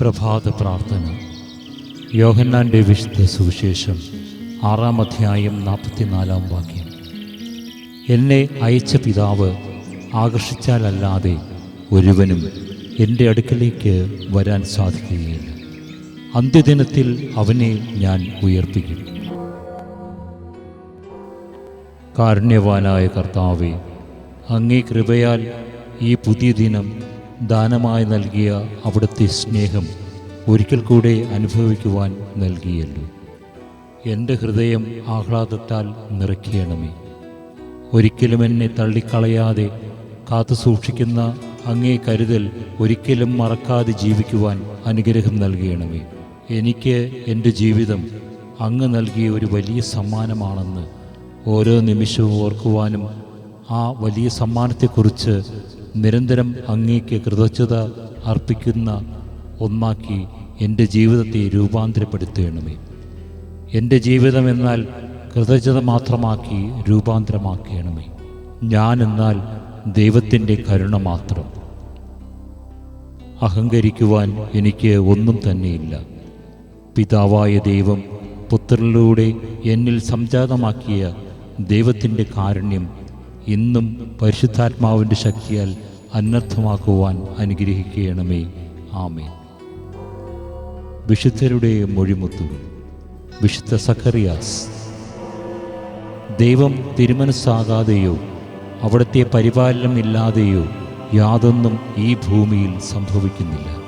പ്രഭാത പ്രാർത്ഥന. യോഹന്നാന്റെ വിശുദ്ധ സുവിശേഷം ആറാം അധ്യായം നാൽപ്പത്തിനാലാം വാക്യം. എന്നെ അയച്ച പിതാവ് ആകർഷിച്ചാലല്ലാതെ ഒരുവനും എന്റെ അടുക്കലേക്ക് വരാൻ സാധിക്കുകയില്ല. അന്ത്യദിനത്തിൽ അവനെ ഞാൻ ഉയർപ്പിക്കും. കാരുണ്യവാനായ കർത്താവെ അങ്ങേ കൃപയാൽ ഈ പുതിയ ദിനം ദാനമായി നൽകിയ അവിടുത്തെ സ്നേഹം ഒരിക്കൽ കൂടെ അനുഭവിക്കുവാൻ നൽകിയല്ലോ. എന്റെ ഹൃദയം ആഹ്ലാദത്താൽ നിറയ്ക്കണമേ. ഒരിക്കലും എന്നെ തള്ളിക്കളയാതെ കാത്തു സൂക്ഷിക്കുന്ന അങ്ങേ കരുതൽ ഒരിക്കലും മറക്കാതെ ജീവിക്കുവാൻ അനുഗ്രഹം നൽകണമേ. എനിക്ക് എന്റെ ജീവിതം അങ്ങ് നൽകിയ ഒരു വലിയ സമ്മാനമാണെന്ന് ഓരോ നിമിഷവും ഓർക്കുവാനും ആ വലിയ സമ്മാനത്തെക്കുറിച്ച് നിരന്തരം അങ്ങേക്ക് കൃതജ്ഞത അർപ്പിക്കുന്ന ഒന്നാക്കി എന്റെ ജീവിതത്തെ രൂപാന്തരപ്പെടുത്തേണമേ. എന്റെ ജീവിതം എന്നാൽ കൃതജ്ഞത മാത്രമാക്കി രൂപാന്തരമാക്കണമേ. ഞാൻ എന്നാൽ ദൈവത്തിന്റെ കരുണ മാത്രം. അഹങ്കരിക്കുവാൻ എനിക്ക് ഒന്നും തന്നെയില്ല. പിതാവായ ദൈവം പുത്രനിലൂടെ എന്നിൽ സംജാതമാക്കിയ ദൈവത്തിന്റെ കാരുണ്യം ഇന്നും പരിശുദ്ധാത്മാവിന്റെ ശക്തിയാൽ അനർത്ഥമാക്കുവാൻ അനുഗ്രഹിക്കണമേ. ആമേ വിശുദ്ധരുടെ മൊഴിമുത്തുകൾ വിശുദ്ധ സഖറിയാസ്. ദൈവം തിരുമനസ്സാകാതെയോ അവിടുത്തെ പരിപാലനം ഇല്ലാതെയോ യാതൊന്നും ഈ ഭൂമിയിൽ സംഭവിക്കുന്നില്ല.